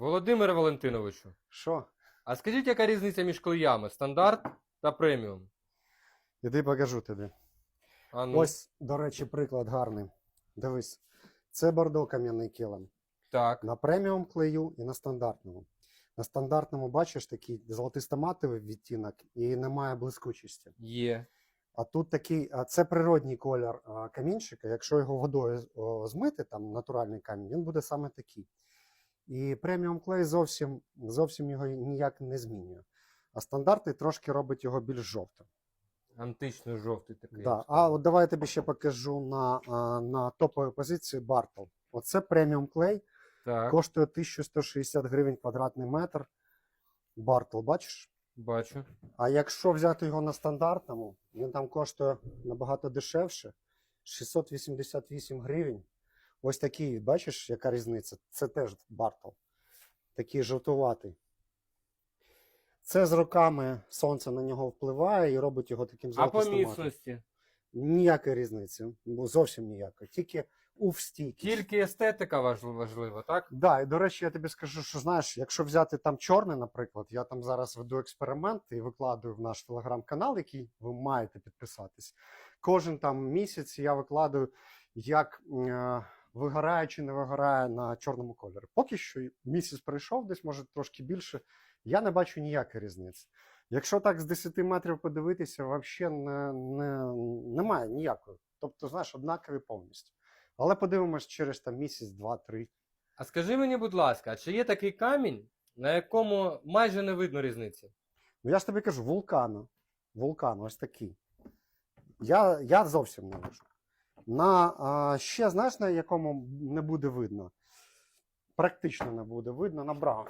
Володимире Валентиновичу, Що? а скажіть, яка різниця між клеями стандарт та преміум? Іди покажу тобі. А ну, Ось, до речі, приклад гарний. Дивись, це бордо кам'яний килим. так. На преміум клею і на стандартному. На стандартному бачиш такий золотисто-матовий відтінок і немає блискучості. Є. А тут такий, а це природній колір а, камінчика. Якщо його водою о, змити, там натуральний камінь, він буде саме такий. І преміум клей зовсім, зовсім його ніяк не змінює. А стандартний трошки робить його більш жовтим. Антично жовтий такий. Да. А от давай я тобі ще покажу на, на топовій позиції Bartel. Оце преміум клей, Так, коштує 1160 гривень квадратний метр. Bartel, бачиш? бачу. А якщо взяти його на стандартному, він там коштує набагато дешевше 688 гривень. Ось такий, бачиш, яка різниця? Це теж Bartel. Такий жовтуватий. Це з роками сонце на нього впливає і робить його таким А по міцності? Ніякої різниці, зовсім ніякої. Тільки у стійкість. Тільки естетика важлива, так? Да, і до речі, я тобі скажу, що знаєш, якщо взяти там чорне, наприклад, я там зараз веду експеримент і викладаю в наш телеграм-канал, який ви маєте підписатись. Кожен там місяць я викладаю, як е, вигорає чи не вигорає на чорному кольорі. Поки що місяць пройшов, десь може трошки більше. Я не бачу ніякої різниці. Якщо так з 10 метрів подивитися, взагалі не, не, немає ніякої. Тобто, знаєш, однакові повністю. Але подивимось через там місяць, два, три. А скажи мені, будь ласка, чи є такий камінь, на якому майже не видно різниці? Ну я ж тобі кажу, вулкана. Вулкан, ось такий. Я, я зовсім не вижу. На а, ще знаєш, на якому не буде видно? Практично не буде видно на Браун.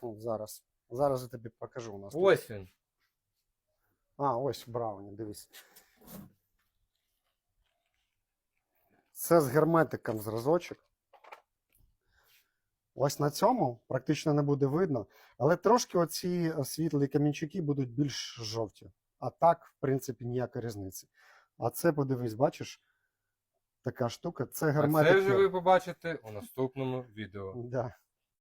От зараз. Зараз я тобі покажу у нас. Ось він. А, ось в Брауні, дивись. Це з герметиком зразочок. Ось на цьому практично не буде видно, але трошки оці світлі камінчики будуть більш жовті. А так, в принципі, ніякої різниці. А це, подивись, бачиш, така штука. Це А це вже ви побачите у наступному відео. Да.